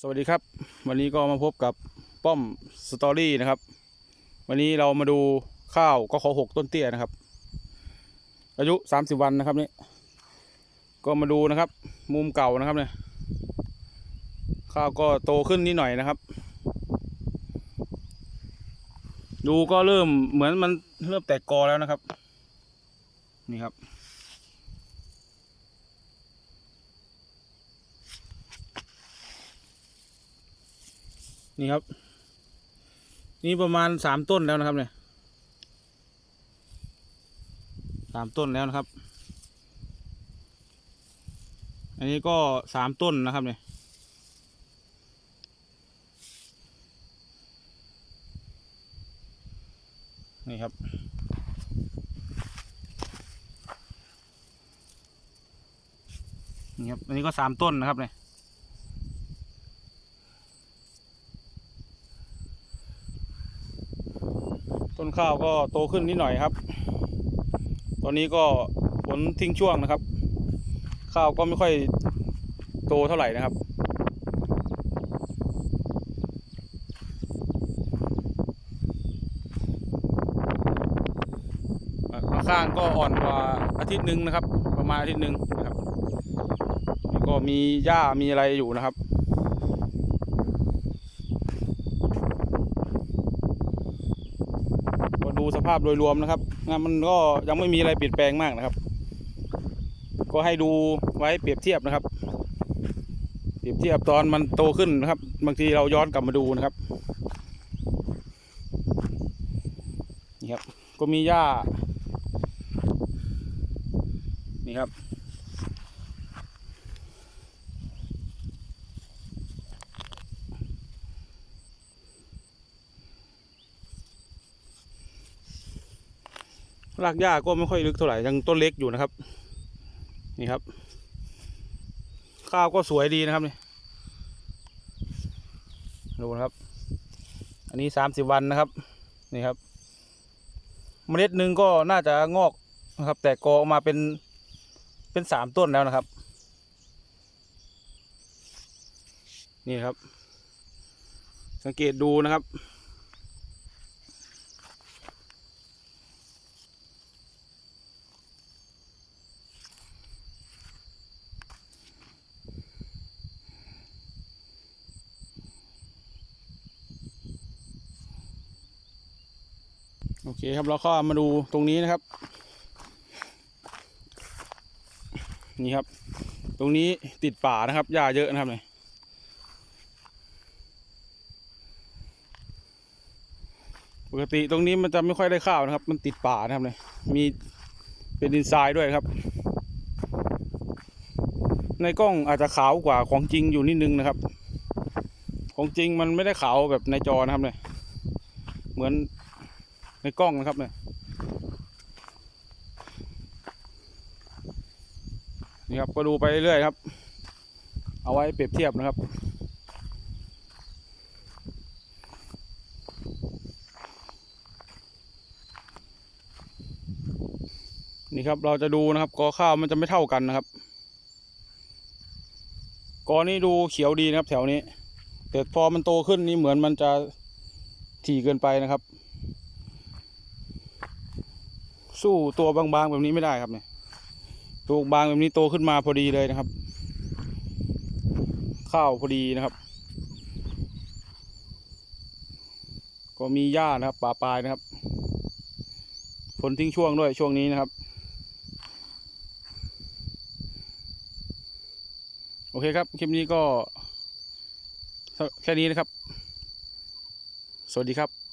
สวัสดีครับ วันนี้ก็มาพบกับป้อมสตอรี่นะครับ วันนี้เรามาดูข้าวก็ขอหกต้นเตี้ยนะครับ อายุสามสิบวันนะครับนี่ก็มาดูนะครับ มุมเก่านะครับเนี่ยข้าวก็โตขึ้นนิดหน่อยนะครับ ดูก็เริ่มเหมือนมันเริ่มแตกกอแล้วนะครับ นี่ครับ นี่ครับ นี่ประมาณสามต้นแล้วนะครับเนี่ยสามต้นแล้วนะครับ อันนี้ก็สามต้นนะครับเนี่ยนี่ครับ นี่ครับ อันนี้ก็สามต้นนะครับเนี่ย ต้นข้าวก็โตขึ้นนิดหน่อยครับ ตอนนี้ก็ฝนทิ้งช่วงนะครับ ข้าวก็ไม่ค่อยโตเท่าไหร่นะครับ ข้างก็อ่อนกว่าอาทิตย์หนึ่งนะครับ ประมาณอาทิตย์หนึ่งนะครับ ก็มีหญ้ามีอะไรอยู่นะครับ ก็ดูส ภาพโดยรวมนะครับงานมันก็ยังไม่มีอะไรเปลี่ยนแปลงมากนะครับ ก็ให้ดูไว้เปรียบเทียบนะครับ เปรียบเทียบตอนมันโตขึ้นนะครับ บางทีเราย้อนกลับมาดูนะครับนี่ครับก็มีหญ้านี่ครับ รากหญ้าก็ไม่ค่อยลึกเท่าไหร่ยังต้นเล็กอยู่นะครับ นี่ครับ ข้าวก็สวยดีนะครับนี่ดูนะครับ อันนี้สามสิบวันนะครับ นี่ครับ เมล็ดหนึ่งก็น่าจะงอกนะครับ แต่กอออกมาเป็นเป็นสามต้นแล้วนะครับ นี่ครับ สังเกตดูนะครับ โอเคครับเราก็มาดูตรงนี้นะครับ นี่ครับ ตรงนี้ติดป่านะครับหญ้าเยอะนะครับเนี่ยปกติตรงนี้มันจะไม่ค่อยได้ข้าวนะครับ มันติดป่านะครับเนี่ยมีเป็นดินทรายด้วยครับ ในกล้องอาจจะขาวกว่าของจริงอยู่นิดนึงนะครับ ของจริงมันไม่ได้ขาวแบบในจอนะครับเนี่ยเหมือน ในกล้องนะครับเนี่ยนี่ครับก็ดูไปเรื่อยๆครับ เอาไว้เปรียบเทียบนะครับนี่ครับเราจะดูนะครับกอข้าวมันจะไม่เท่ากันนะครับกอนี้ดูเขียวดีนะครับ แถวนี้แต่พอมันโตขึ้นนี่เหมือนมันจะถี่เกินไปนะครับ สู้ตัวบางๆแบบนี้ไม่ได้ครับเนี่ยตัวบางแบบนี้โตขึ้นมาพอดีเลยนะครับ ข้าวพอดีนะครับ ก็มีหญ้านะครับป่าปลายนะครับฝนทิ้งช่วงด้วยช่วงนี้นะครับ โอเคครับ คลิปนี้ก็แค่นี้นะครับ สวัสดีครับ